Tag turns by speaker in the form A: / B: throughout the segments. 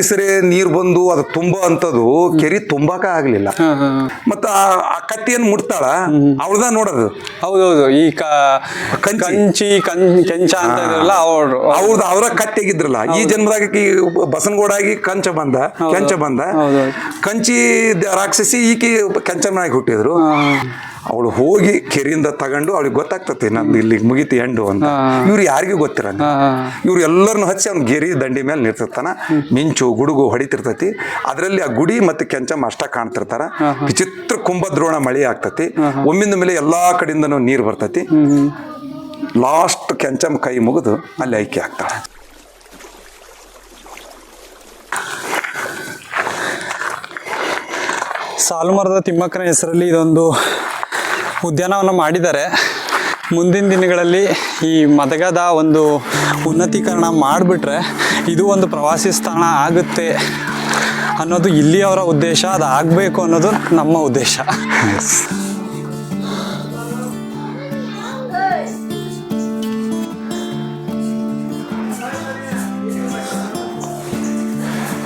A: ಪ್ರತಿ ಸರಿ ನೀರು ಬಂದು ಅದು ತುಂಬ ಅಂತದು ಕೆರಿ ತುಂಬಾಕ ಆಗ್ಲಿಲ್ಲ. ಮತ್ತ ಆ ಕತ್ತಿಯನ್ನು ಮುಟ್ತಾಳ ಅವಳ್ದ ನೋಡೋದು.
B: ಹೌದೌದು ಈ
A: ಕಂಚಿ.
B: ಕಂಚಿ ಅಂತ ಇದ್ರಲ್ಲ ಅವರು
A: ಅವ್ರದ್ದು ಅವರ ಕತ್ತಿಗಿದ್ರಲ್ಲ ಈ ಜನ್ಮದಾಗ ಬಸನಗೋಡಾಗಿ ಬಸನಗೌಡಾಗಿ ಕಂಚ ಬಂದ ಕೆಂಚ ಬಂದ. ಕಂಚಿ ರಾಕ್ಷಸಿ ಈಕಿ ಕೆಂಚಮ್ಮನಾಗಿ ಹುಟ್ಟಿದ್ರು. ಅವಳು ಹೋಗಿ ಕೆರೆಯಿಂದ ತಗೊಂಡು ಅವಳಿಗೆ ಗೊತ್ತಾಗ್ತತಿ ನಂದು ಇಲ್ಲಿ ಮುಗಿತಿ ಎಂಡು ಅಂತ. ಇವ್ರು ಯಾರಿಗೂ ಗೊತ್ತಿರಂಗ ಇವ್ರು ಎಲ್ಲರನ್ನು ಹಚ್ಚಿ ಅವ್ನು ಗೆರಿ ದಂಡಿ ಮೇಲೆ ನಿಂತಿರ್ತಾನ ಮಿಂಚು ಗುಡುಗು ಹೊಡಿತಿರ್ತತಿ. ಅದರಲ್ಲಿ ಆ ಗುಡಿ ಮತ್ತೆ ಕೆಂಚಮ್ಮ ಅಷ್ಟ ಕಾಣ್ತಿರ್ತಾರ. ವಿಚಿತ್ರ ಕುಂಭದ್ರೋಣ ಮಳೆ ಆಗ್ತತಿ. ಒಮ್ಮಿಂದ ಮೇಲೆ ಎಲ್ಲಾ ಕಡೆಯಿಂದನೂ ನೀರು ಬರ್ತತಿ. ಲಾಸ್ಟ್ ಕೆಂಚಮ್ಮ ಕೈ ಮುಗಿದು ಅಲ್ಲಿ ಐಕ್ಯ ಆಗ್ತಾಳೆ.
B: ಸಾಲುಮರದ ತಿಮ್ಮಕ್ಕನ ಹೆಸರಲ್ಲಿ ಇದೊಂದು ಉದ್ಯಾನವನ್ನು ಮಾಡಿದ್ದಾರೆ. ಮುಂದಿನ ದಿನಗಳಲ್ಲಿ ಈ ಮದಗದ ಒಂದು ಉನ್ನತೀಕರಣ ಮಾಡಿಬಿಟ್ರೆ ಇದು ಒಂದು ಪ್ರವಾಸಿ ಸ್ಥಾನ ಆಗುತ್ತೆ ಅನ್ನೋದು ಇಲ್ಲಿಯವರ ಉದ್ದೇಶ ಅದು ಆಗಬೇಕು ಅನ್ನೋದು ನಮ್ಮ ಉದ್ದೇಶ.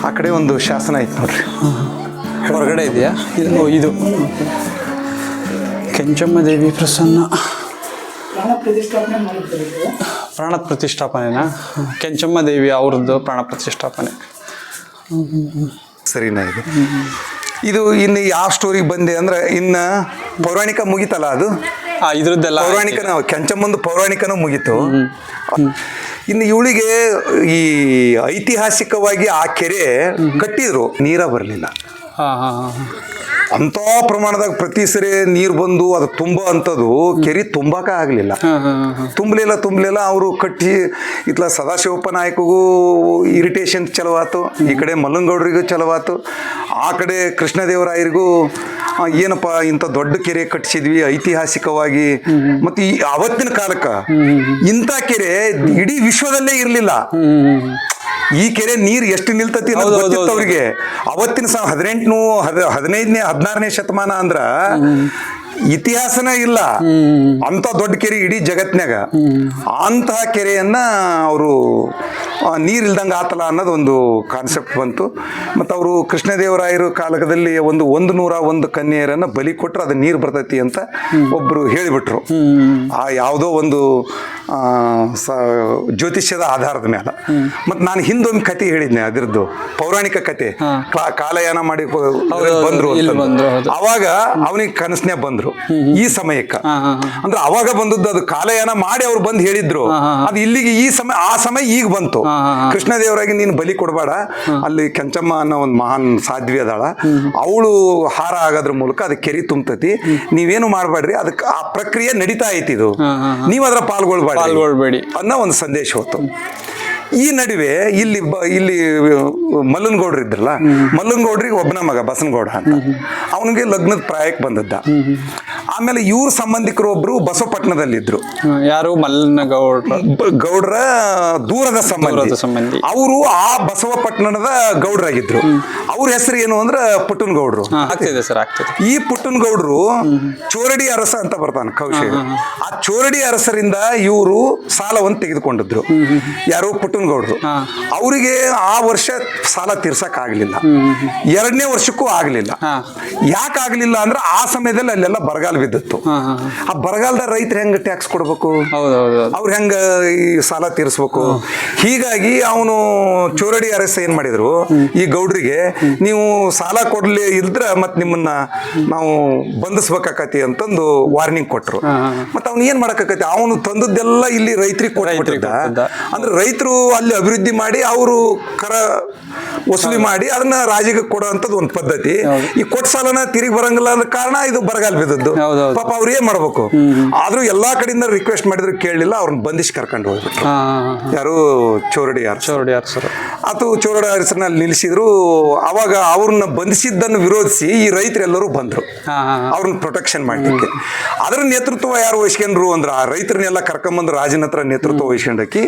A: ಆ ಕಡೆ ಒಂದು ಶಾಸನ ಐತೆ ನೋಡ್ರಿ.
B: ಹೊರಗಡೆ ಇದೆಯಾ? ಇದು ಇದು. ಕೆಂಚಮ್ಮ ದೇವಿ ಪ್ರಸನ್ನ.
C: ಪ್ರಾಣ ಪ್ರತಿಷ್ಠಾಪನೆ ಮಾಡಿದ್ದಾರೆ
B: ಪ್ರಾಣ ಪ್ರತಿಷ್ಠಾಪನೆನಾ? ಕೆಂಚಮ್ಮ ದೇವಿ ಅವ್ರದ್ದು ಪ್ರಾಣ ಪ್ರತಿಷ್ಠಾಪನೆ.
A: ಸರಿನಾ ಇದು. ಇದು ಇನ್ನು ಯಾವ ಸ್ಟೋರಿಗೆ ಬಂದೆ ಅಂದ್ರೆ ಇನ್ನ ಪೌರಾಣಿಕ ಮುಗಿತಲ್ಲ ಅದು?
B: ಆ ಇದ್ರದ್ದೆಲ್ಲ
A: ಪೌರಾಣಿಕನ ಕೆಂಚಮ್ಮಂದು ಪೌರಾಣಿಕನೂ ಮುಗೀತು. ಇನ್ನು ಇವಳಿಗೆ ಈ ಐತಿಹಾಸಿಕವಾಗಿ ಆ ಕೆರೆ ಕಟ್ಟಿದ್ರು ನೀರ ಬರಲಿಲ್ಲ. ಅಂತ ಪ್ರಮಾಣದಾಗ ಪ್ರತಿ ಸರಿ ನೀರು ಬಂದು ಅದು ತುಂಬ ಅಂತದು ಕೆರಿ ತುಂಬಾಕ ಆಗಲಿಲ್ಲ. ತುಂಬಲಿಲ್ಲ ತುಂಬಲಿಲ್ಲ ಅವರು ಕಟ್ಟಿ ಇತ್ಲ ಸದಾಶಿವಪ್ಪ ನಾಯಕಗೂ ಇರಿಟೇಷನ್ ಚಲವಾತು ಈ ಕಡೆ ಮಲ್ಲಂಗೌಡರಿಗೂ ಚಲವಾತು ಆ ಕಡೆ ಕೃಷ್ಣದೇವರಾಯರಿಗೂ ಏನಪ್ಪ ಇಂಥ ದೊಡ್ಡ ಕೆರೆ ಕಟ್ಟಿಸಿದ್ವಿ ಐತಿಹಾಸಿಕವಾಗಿ. ಮತ್ತೆ ಈ ಅವತ್ತಿನ ಕಾಲಕ್ಕೆ ಇಂಥ ಕೆರೆ ಇಡೀ ವಿಶ್ವದಲ್ಲೇ ಇರಲಿಲ್ಲ. ಈ ಕೆರೆ ನೀರು ಎಷ್ಟು ನಿಲ್ತತಿ. ಅವ್ರಿಗೆ. ಅವತ್ತಿನ ಹದಿನೆಂಟು ಹದ ಹದಿನೈದನೇ ಹದಿನಾರನೇ ಶತಮಾನ ಅಂದ್ರ ಇತಿಹಾಸನೇ ಇಲ್ಲ. ಅಂತ ದೊಡ್ಡ ಕೆರೆ ಇಡೀ ಜಗತ್ನಾಗ ಅಂತಹ ಕೆರೆಯನ್ನ ಅವರು ನೀರಿಲ್ದಂಗೆ ಆತಲ ಅನ್ನೋದು ಒಂದು ಕಾನ್ಸೆಪ್ಟ್ ಬಂತು. ಮತ್ತು ಅವರು ಕೃಷ್ಣದೇವರಾಯರು ಕಾಲಕದಲ್ಲಿ ಒಂದು ಒಂದು ನೂರ ಒಂದು ಕನ್ಯೆಯರನ್ನು ಬಲಿ ಕೊಟ್ಟರೆ ಅದು ನೀರು ಬರ್ತೈತಿ ಅಂತ ಒಬ್ಬರು ಹೇಳಿಬಿಟ್ರು. ಆ ಯಾವುದೋ ಒಂದು ಆ, ಸ ಜ್ಯೋತಿಷ್ಯದ ಆಧಾರದ ಮೇಲೆ ಮತ್ತು ನಾನು ಹಿಂದೊಂದು ಕತೆ ಹೇಳಿದ್ನೆ ಅದರದ್ದು ಪೌರಾಣಿಕ ಕತೆ ಕ್ಲಾ- ಕಾಲಯಾನ ಮಾಡಿ ಬಂದರು. ಅವಾಗ ಅವನಿಗೆ ಕನಸ್ನ್ಯಾಗ ಬಂದ್ರು. ಈ ಸಮಯಕ್ಕೆ. ಅಂದ್ರೆ ಅವಾಗ ಬಂದದ್ದು ಅದು ಕಾಲಯಾನ ಮಾಡಿ ಅವ್ರು ಬಂದು ಹೇಳಿದ್ರು. ಅದು ಇಲ್ಲಿಗೆ ಈ ಸಮಯ ಆ ಸಮಯ ಈಗ ಬಂತು.
B: ಕೃಷ್ಣ
A: ದೇವರಾಗಿ ನೀನು ಬಲಿ ಕೊಡಬೇಡ. ಅಲ್ಲಿ ಕೆಂಚಮ್ಮ ಅನ್ನೋ ಒಂದು ಮಹಾನ್ ಸಾಧ್ವಿ ಅದಾಳ. ಅವಳು ಹಾರ ಆಗೋದ್ರ ಮೂಲಕ ಅದಕ್ಕೆ ಕೆರಿ ತುಂಬತತಿ. ನೀವೇನು ಮಾಡಬೇಡ್ರಿ ಅದಕ್ಕೆ ಆ ಪ್ರಕ್ರಿಯೆ ನಡೀತಾ ಐತಿ ಇದು
B: ಹಾ, ಹಾ,
A: ನೀವು ಅದರ ಪಾಲ್ಗೊಳ್ಬೇಡ
B: ಪಾಲ್ಗೊಳ್ಬೇಡಿ.
A: ಅನ್ನೋ ಒಂದು ಸಂದೇಶ ಹೊತ್ತು ಈ ನಡುವೆ ಇಲ್ಲಿ ಇಲ್ಲಿ ಮಲ್ಲನಗೌಡ್ರು ಇದ್ರಲ್ಲ ಮಲ್ಲನಗೌಡ್ರಿಗೆ ಒಬ್ಬನ ಮಗ ಬಸನಗೌಡ ಅಂತ. ಅವನಿಗೆ ಲಗ್ನದ ಪ್ರಾಯಕ್ಕೆ ಬಂದದ್ದ. ಆಮೇಲೆ ಇವ್ರ ಸಂಬಂಧಿಕರು ಒಬ್ರು ಬಸವಪಟ್ಟಣದಲ್ಲಿ
B: ಇದ್ರು ಯಾರು
A: ಮಲ್ಲನಗೌಡ ಗೌಡ್ರ ದೂರದ ಸಂಬಂಧಿ.
B: ಸಂಬಂಧಿ.
A: ಅವರು ಆ ಬಸವಪಟ್ಟಣದ ಗೌಡ್ರಾಗಿದ್ರು. ಅವ್ರ ಹೆಸರು ಏನು ಅಂದ್ರೆ ಪುಟ್ಟನ್ ಗೌಡ್ರು
B: ಆಗ್ತಿದೆ ಸರ್ ಆಗ್ತಿದೆ.
A: ಈ ಪುಟ್ಟನ್ ಗೌಡ್ರು ಚೋರಡಿ ಅರಸ ಅಂತ ಬರ್ತಾನೆ ಕೌಶಿ ಆ ಚೋರಡಿ ಅರಸರಿಂದ ಇವರು ಸಾಲವನ್ನು ತೆಗೆದುಕೊಂಡಿದ್ರು. ಯಾರು ಪುಟ್ಟನ್ ಗೌಡ್ರು. ಅವರಿಗೆ ಆ ವರ್ಷ ಸಾಲ ತೀರ್ಸಕ್ ಆಗ್ಲಿಲ್ಲ. ಎರಡನೇ ವರ್ಷಕ್ಕೂ ಆಗ್ಲಿಲ್ಲ.
B: ಯಾಕಾಗ್ಲಿಲ್ಲ
A: ಯಾಕೆ ಆಗ್ಲಿಲ್ಲ ಅಂದ್ರೆ ಆ ಸಮಯದಲ್ಲಿ ಅಲ್ಲೆಲ್ಲ ಬರಗಾಲ ಬಿದ್ದಿತ್ತು. ಆ ಬರಗಾಲದ ರೈತರು ಹೆಂಗ ಟ್ಯಾಕ್ಸ್ ಕೊಡ್ಬೇಕು? ಅವ್ರು ಹೆಂಗ ಈ ಸಾಲ ತೀರಿಸ್ಬೇಕು? ಹೀಗಾಗಿ ಅವನು ಚೋರಡಿ ಅರಸ ಏನ್ ಮಾಡಿದ್ರು? ಈ ಗೌಡ್ರಿಗೆ ನೀವು ಸಾಲ ಕೊಡ್ಲಿ ಇದ್ರ ಮತ್ ನಿಮ್ಮನ್ನ ನಾವು ಬಂಧಿಸ್ಬೇಕಾಕತಿ ಅಂತಂದು ವಾರ್ನಿಂಗ್ ಕೊಟ್ರು. ಮತ್ತ ಅವ್ನು ಏನ್ ಮಾಡಕತಿ ಅವನು ತಂದದ್ದೆಲ್ಲ ಇಲ್ಲಿ ರೈತರಿಗೆ
B: ಕೊಟ್ಟಿದ್ದ.
A: ಅಂದ್ರೆ ರೈತರು ಅಲ್ಲಿ ಅಭಿವೃದ್ಧಿ ಮಾಡಿ ಅವರು ಕರ ವಸೂಲಿ ಮಾಡಿ ಅದನ್ನ ರಾಜಿಗೆ ಕೊಡುವಂತದ್ದು ಒಂದು ಪದ್ಧತಿ. ಈ ಕೊಟ್ಟ ಸಾಲನ ತಿರುಗಿ ಬರಂಗಿಲ್ಲ ಅಂದ ಕಾರಣ ಇದು ಬರಗಾಲ ಬಿದ್ದದ್ದು. ಪಾಪ ಅವ್ರು ಏನ್ ಮಾಡ್ಬೇಕು? ಆದ್ರೂ ಎಲ್ಲಾ ಕಡೆಯಿಂದ ರಿಕ್ವೆಸ್ಟ್ ಮಾಡಿದ್ರು ಕೇಳಲಿಲ್ಲ ಅವ್ರನ್ನ ಬಂಧಿಸಿ ಕರ್ಕೊಂಡು ಹೋಗ್ಬಿಟ್ರು. ಯಾರು? ಚೋರಡಿ ಯಾರು
B: ಚೋರಡಿ ಯಾರು ಸರ್.
A: ಆತು ಚೋರಡಿ ಅರಸನ ನಿಲ್ಲಿಸಿದ್ರು. ಅವಾಗ ಅವ್ರನ್ನ ಬಂಧಿಸಿದ್ದನ್ನು ವಿರೋಧಿಸಿ ಈ ರೈತರೆಲ್ಲರೂ ಬಂದ್ರು. ಅವ್ರನ್ನ ಪ್ರೊಟೆಕ್ಷನ್ ಮಾಡ್ಲಿಕ್ಕೆ. ಅದರ ನೇತೃತ್ವ ಯಾರು ವಹಿಸ್ಕೊಂಡ್ರು ಅಂದ್ರೆ ಆ ರೈತರನ್ನೆಲ್ಲ ಕರ್ಕೊಂಬಂದು ರಾಜನ ಹತ್ರ ನೇತೃತ್ವ ವಹಿಸ್ಕೊಂಡಕ್ಕಿ